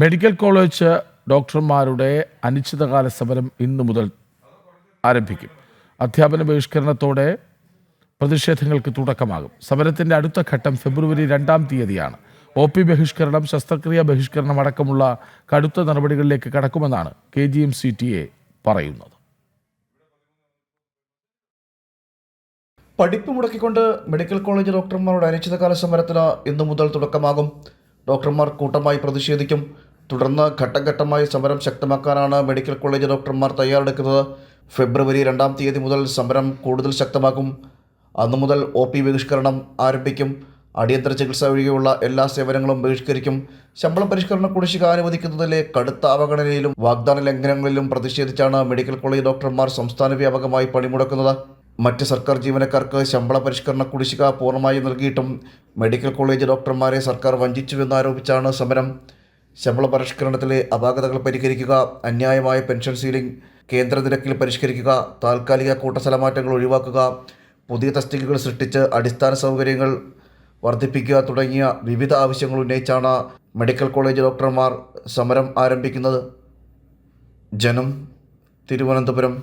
Medical college ഡോക്ടർമാരുടെ അനിശ്ചിതകാല സമരം ഇന്നു മുതൽ ആരംഭിക്കും. അധ്യാപന ബഹിഷ്കരണത്തോടെ പ്രതിഷേധങ്ങൾക്ക് തുടക്കമാകും. സമരത്തിന്റെ അടുത്ത ഘട്ടം ഫെബ്രുവരി രണ്ടാം തീയതിയാണ്. ഒ പി ബഹിഷ്കരണം ശസ്ത്രക്രിയ ബഹിഷ്കരണം അടക്കമുള്ള കടുത്ത നടപടികളിലേക്ക് കടക്കുമെന്നാണ് K G M C T A പറയുന്നത്. പഠിപ്പ് മുടക്കിക്കൊണ്ട് മെഡിക്കൽ കോളേജ് ഡോക്ടർമാരുടെ അനിശ്ചിതകാല സമരത്തിന് ഇന്നു മുതൽ തുടക്കമാകും. ഡോക്ടർമാർ കൂട്ടമായി പ്രതിഷേധിക്കും. തുടർന്ന് ഘട്ടംഘട്ടമായി സമരം ശക്തമാക്കാനാണ് മെഡിക്കൽ കോളേജ് ഡോക്ടർമാർ തയ്യാറെടുക്കുന്നത്. ഫെബ്രുവരി രണ്ടാം തീയതി മുതൽ സമരം കൂടുതൽ ശക്തമാക്കും. അന്നു മുതൽ ഒ പി ബഹിഷ്കരണം ആരംഭിക്കും. അടിയന്തര ചികിത്സ ഒഴികെയുള്ള എല്ലാ സേവനങ്ങളും ബഹിഷ്കരിക്കും. ശമ്പള പരിഷ്കരണ കുടിശ്ശിക അനുവദിക്കുന്നതിലെ കടുത്ത അവഗണനയിലും വാഗ്ദാന ലംഘനങ്ങളിലും പ്രതിഷേധിച്ചാണ് മെഡിക്കൽ കോളേജ് ഡോക്ടർമാർ സംസ്ഥാന വ്യാപകമായി പണിമുടക്കുന്നത്. മറ്റ് സർക്കാർ ജീവനക്കാർക്ക് ശമ്പള പരിഷ്കരണ കുടിശ്ശിക പൂർണമായി നൽകിയിട്ടും മെഡിക്കൽ കോളേജ് ഡോക്ടർമാരെ സർക്കാർ വഞ്ചിച്ചുവെന്നാരോപിച്ചാണ് സമരം. ശമ്പള പരിഷ്കരണത്തിലെ അപാകതകൾ പരിഹരിക്കുക അന്യായമായ പെൻഷൻ സീലിംഗ് കേന്ദ്ര നിരക്കിൽ പരിഷ്കരിക്കുക താൽക്കാലിക കൂട്ടസ്ഥലമാറ്റങ്ങൾ ഒഴിവാക്കുക പുതിയ തസ്തികകൾ സൃഷ്ടിച്ച് അടിസ്ഥാന സൗകര്യങ്ങൾ വർദ്ധിപ്പിക്കുക തുടങ്ങിയ വിവിധ ആവശ്യങ്ങൾ ഉന്നയിച്ചാണ് മെഡിക്കൽ കോളേജ് ഡോക്ടർമാർ സമരം ആരംഭിക്കുന്നത്. ജനം തിരുവനന്തപുരം